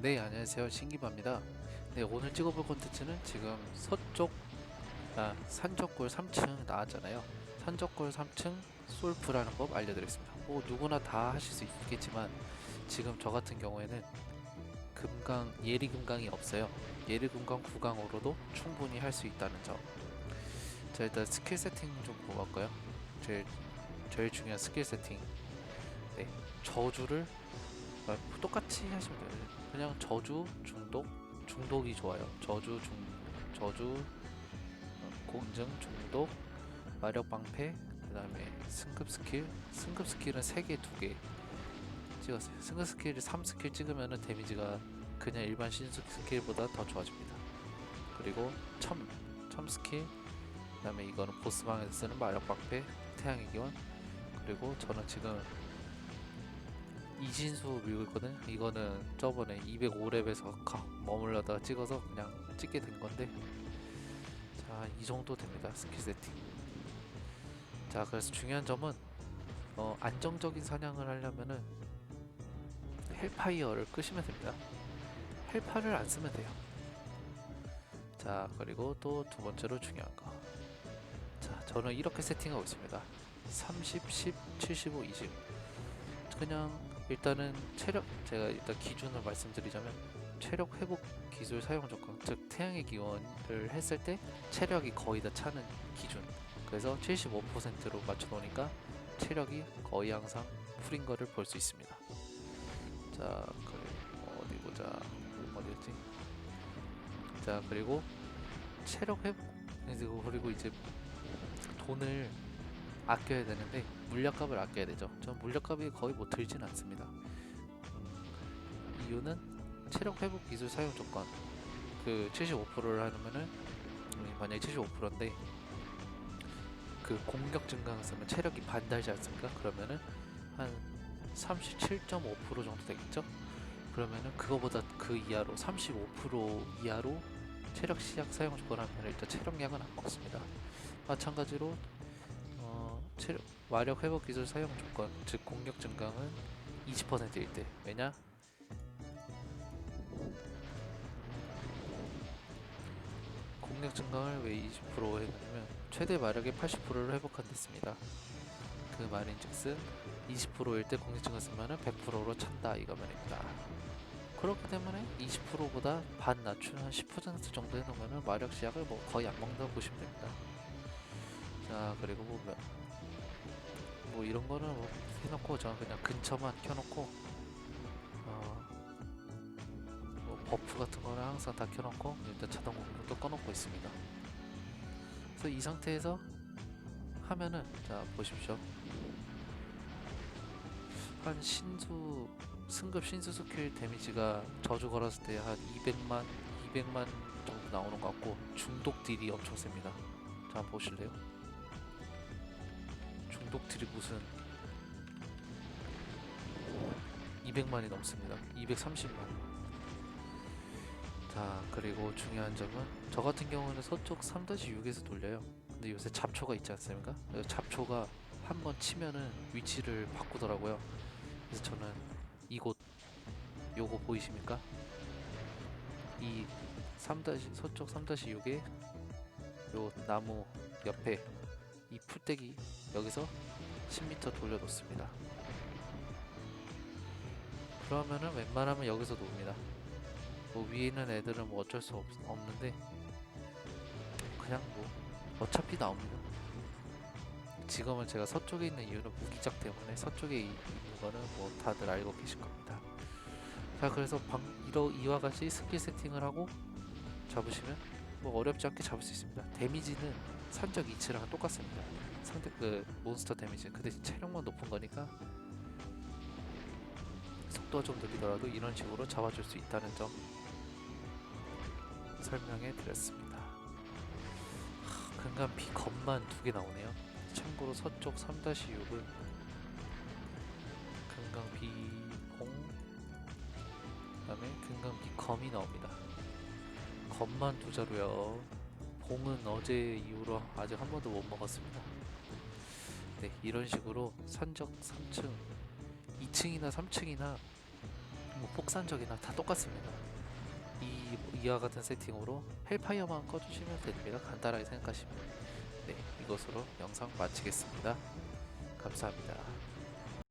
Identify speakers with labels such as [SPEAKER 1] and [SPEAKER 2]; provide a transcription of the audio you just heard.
[SPEAKER 1] 네, 안녕하세요. 신기바입니다. 네, 오늘 찍어볼 콘텐츠는 지금 서쪽, 아, 산적골 3층 나왔잖아요. 산적골 3층 솔프라는 법 알려드리겠습니다. 뭐 누구나 다 하실 수 있겠지만 지금 저 같은 경우에는 금강, 예리 금강이 없어요. 예리 금강 9강으로도 충분히 할 수 있다는 점. 자, 일단 스킬 세팅 좀 뽑았고요. 제일, 제일 중요한 스킬 세팅. 네, 저주를 아, 똑같이 하시면 돼요. 그냥 저주, 중독, 중독이 좋아요. 저주, 중, 저주, 어, 공증, 중독, 마력 방패, 그 다음에 승급 스킬. 승급 스킬은 3개, 2개 찍었어요. 승급 스킬을 3스킬 찍으면 데미지가 그냥 일반 신속 스킬보다 더 좋아집니다. 그리고 첨, 첨 스킬, 그 다음에 이거는 보스방에서 쓰는 마력 방패, 태양의 기원, 그리고 저는 지금 이진수 밀고 있거든. 이거는 저번에 205렙에서 머물러다가 찍어서 그냥 찍게 된 건데, 자 이 정도 됩니다 스킬 세팅. 자 그래서 중요한 점은 어, 안정적인 사냥을 하려면은 헬파이어를 끄시면 됩니다. 헬파를 안 쓰면 돼요. 자 그리고 또 두 번째로 중요한 거. 자 저는 이렇게 세팅하고 있습니다. 30, 10, 75, 20. 그냥 일단은 체력 제가 일단 기준을 말씀드리자면 체력 회복 기술 사용 조건 즉 태양의 기원을 했을 때 체력이 거의 다 차는 기준. 그래서 75%로 맞춰 놓으니까 체력이 거의 항상 풀인 거를 볼 수 있습니다. 자 그리고 어디 보자. 어디였지? 자 그리고 체력 회복 그리고 이제 돈을 아껴야 되는데 물약값을 아껴야 되죠. 전 물약값이 거의 뭐 들진 않습니다. 음, 이유는 체력 회복 기술 사용 조건 그 75%를 하면은 음, 만약에 75%인데 그 공격 증강 쓰면 체력이 반 달지 않습니까? 그러면은 한 37.5% 정도 되겠죠? 그러면은 그거보다 그 이하로 35% 이하로 체력 시작 사용 조건 하면 일단 체력량은 안 먹습니다. 마찬가지로 어, 체력, 마력 회복 기술 사용 조건, 즉 공격 증강은 20%일 때. 왜냐? 공격 증강을 왜 20% 해냐면 최대 마력의 80%를 회복한댔습니다. 그 말인즉슨 20%일 때 공격 증강 쓰면은 100%로 찬다 이거면입니다. 그렇기 때문에 20%보다 반 낮춘 한 10% 정도 해놓으면은 마력 시약을 뭐 거의 안 먹는다고 보시면 됩니다. 자 그리고 보면 뭐 이런 거는 뭐 해놓고 저는 그냥 근처만 켜놓고 어, 뭐 버프 같은 거는 항상 다 켜놓고 일단 자동 공격도 꺼놓고 있습니다. 그래서 이 상태에서 하면은 자 보십시오. 한 신수 승급 신수 스킬 데미지가 저주 걸었을 때 한 200만 200만 정도 나오는 것 같고 중독 딜이 엄청 셉니다. 자 보실래요? 중독들이 무슨 200만이 넘습니다. 230만. 자, 그리고 중요한 점은 저 같은 경우는 서쪽 3-6에서 돌려요. 근데 요새 잡초가 있지 않습니까? 그 잡초가 한 번 치면은 위치를 바꾸더라고요. 그래서 저는 이곳 요거 보이십니까? 이 3 서쪽 3-6에 요 나무 옆에 이 풀떼기 여기서 10m 돌려놓습니다. 그러면은 웬만하면 여기서 놓습니다. 뭐 위에 있는 애들은 뭐 어쩔 수 없, 없는데 그냥 뭐 어차피 나옵니다. 지금은 제가 서쪽에 있는 이유는 무기작 때문에 서쪽에 이- 있는 거는 뭐 다들 알고 계실 겁니다. 자 그래서 방, 이러, 이와 같이 스킬 세팅을 하고 잡으시면 뭐 어렵지 않게 잡을 수 있습니다. 데미지는 산적 2치랑 똑같습니다. 상대 그 몬스터 데미지 그 대신 체력만 높은 거니까 속도가 좀 느리더라도 이런 식으로 잡아줄 수 있다는 점 설명해 드렸습니다. 하, 근간 비 검만 두 개 나오네요. 참고로 서쪽 3-6을 금강 비공 그 다음에 금강 비 검이 나옵니다. 검만 두 자루요. 봉은 어제 이후로 아직 한 번도 못 먹었습니다. 네, 이런 식으로 산적 3층, 2층이나 3층이나 뭐 폭산적이나 다 똑같습니다. 이 이와 같은 세팅으로 헬파이어만 꺼주시면 됩니다. 간단하게 생각하시면 네 이것으로 영상 마치겠습니다. 감사합니다.